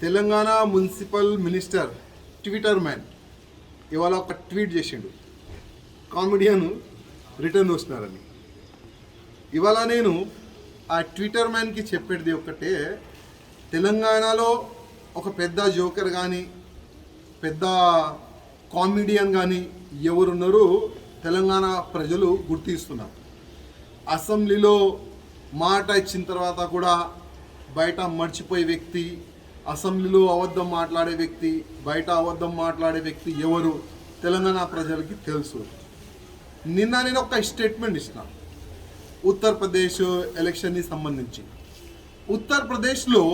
Telangana municipal minister Twitter man ఇవాళ ఒక tweet చేసిండు. కామెడియన్ రిటర్న్ వస్తున్నారని ఇవాళ నేను ఆ ట్విట్టర్ మ్యాన్కి చెప్పేది ఒక్కటే తెలంగాణలో ఒక పెద్ద జోకర్ కానీ పెద్ద కామెడియన్ కానీ ఎవరున్నారో తెలంగాణ ప్రజలు గుర్తిస్తున్నారు. అసెంబ్లీలో మాట ఇచ్చిన తర్వాత కూడా బయట మర్చిపోయే వ్యక్తి అసెంబ్లీలో అబద్ధం మాట్లాడే వ్యక్తి బయట అబద్ధం మాట్లాడే వ్యక్తి ఎవరు? తెలంగాణ ప్రజలకి తెలుసు. నిన్న నేను ఒక స్టేట్మెంట్ ఇచ్చిన ఉత్తరప్రదేశ్ ఎలక్షన్ని సంబంధించి. ఉత్తరప్రదేశ్లో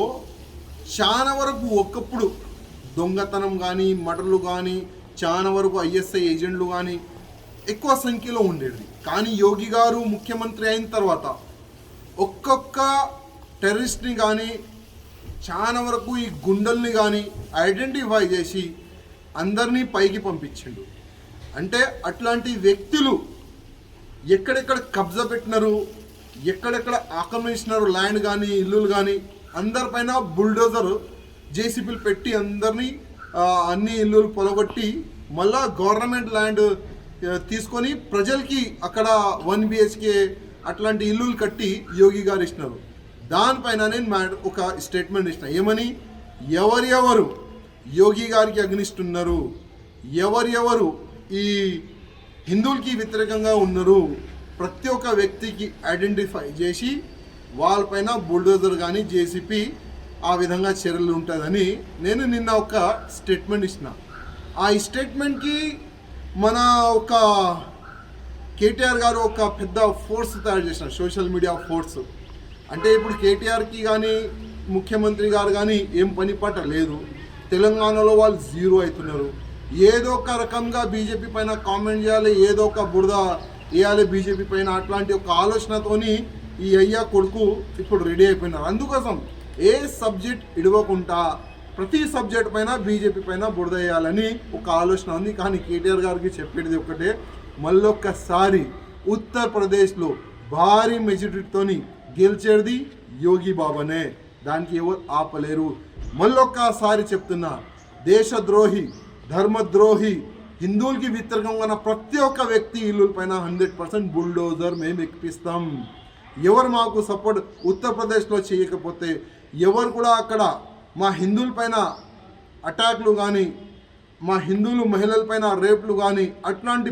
చాలా వరకు ఒకప్పుడు దొంగతనం కానీ మటర్లు కానీ చాలా వరకు ఐఎస్ఐ ఏజెంట్లు కానీ ఎక్కువ సంఖ్యలో ఉండేది. కానీ యోగి గారు ముఖ్యమంత్రి అయిన తర్వాత ఒక్కొక్క టెర్రరిస్ట్ని కానీ చాలా వరకు ఈ గుండెల్ని కానీ ఐడెంటిఫై చేసి అందరినీ పైకి పంపించిండు. అంటే అట్లాంటి వ్యక్తులు ఎక్కడెక్కడ కబ్జా పెట్టినారు ఎక్కడెక్కడ ఆక్రమించినారు ల్యాండ్ కానీ ఇల్లులు కానీ అందరిపైన బుల్డోజర్ జేసీబీలు పెట్టి అందరినీ అన్ని ఇల్లులు పొలగొట్టి మళ్ళా గవర్నమెంట్ ల్యాండ్ తీసుకొని ప్రజలకి అక్కడ వన్ బిహెచ్కే అట్లాంటి ఇల్లులు కట్టి యోగి గారు ఇచ్చినారు దానిపైన నేను మా ఒక స్టేట్మెంట్ ఇచ్చిన. ఏమని? ఎవరెవరు యోగి గారికి అగ్నిస్తున్నారు? ఎవరెవరు ఈ హిందువులకి వ్యతిరేకంగా ఉన్నారు? ప్రతి ఒక్క వ్యక్తికి ఐడెంటిఫై చేసి వాళ్ళపైన బుల్డోజర్ కానీ జేసీపీ ఆ విధంగా చర్యలు ఉంటుందని నేను నిన్న ఒక స్టేట్మెంట్ ఇచ్చిన. ఆ స్టేట్మెంట్కి మన ఒక కేటీఆర్ గారు ఒక పెద్ద ఫోర్స్ తయారు చేసిన సోషల్ మీడియా ఫోర్స్ అంటే ఇప్పుడు కేటీఆర్కి కానీ ముఖ్యమంత్రి గారు కానీ ఏం పని పట్ట లేదు. తెలంగాణలో వాళ్ళు జీరో అవుతున్నారు ఏదో ఒక రకంగా బీజేపీ పైన కామెంట్ చేయాలి ఏదో ఒక బురద వేయాలి బీజేపీ పైన అట్లాంటి ఒక ఆలోచనతోని ఈ అయ్యా కొడుకు ఇప్పుడు రెడీ అయిపోయినారు. అందుకోసం ఏ సబ్జెక్ట్ ఇడవకుండా ప్రతి సబ్జెక్ట్ పైన బీజేపీ పైన బురద వేయాలని ఒక ఆలోచన ఉంది. కానీ కేటీఆర్ గారికి చెప్పేది ఒకటే మళ్ళొక్కసారి ఉత్తరప్రదేశ్లో భారీ మెజారిటీతోని గెలిచేది యోగి బాబానే. దానికి ఎవరు ఆపలేరు. మళ్ళొక్కసారి చెప్తున్నా దేశద్రోహి ధర్మద్రోహి హిందువులకి వ్యతిరేకంగా ఉన్న ప్రతి ఒక్క వ్యక్తి ఇల్లుల పైన హండ్రెడ్ పర్సెంట్ బుల్డోజర్ మేము ఎక్కిపిస్తాం. ఎవరు మాకు సపోర్ట్ ఉత్తరప్రదేశ్లో చేయకపోతే ఎవరు కూడా అక్కడ మా హిందువుల పైన అటాక్లు కానీ మా హిందువులు మహిళల పైన రేపులు కానీ అట్లాంటి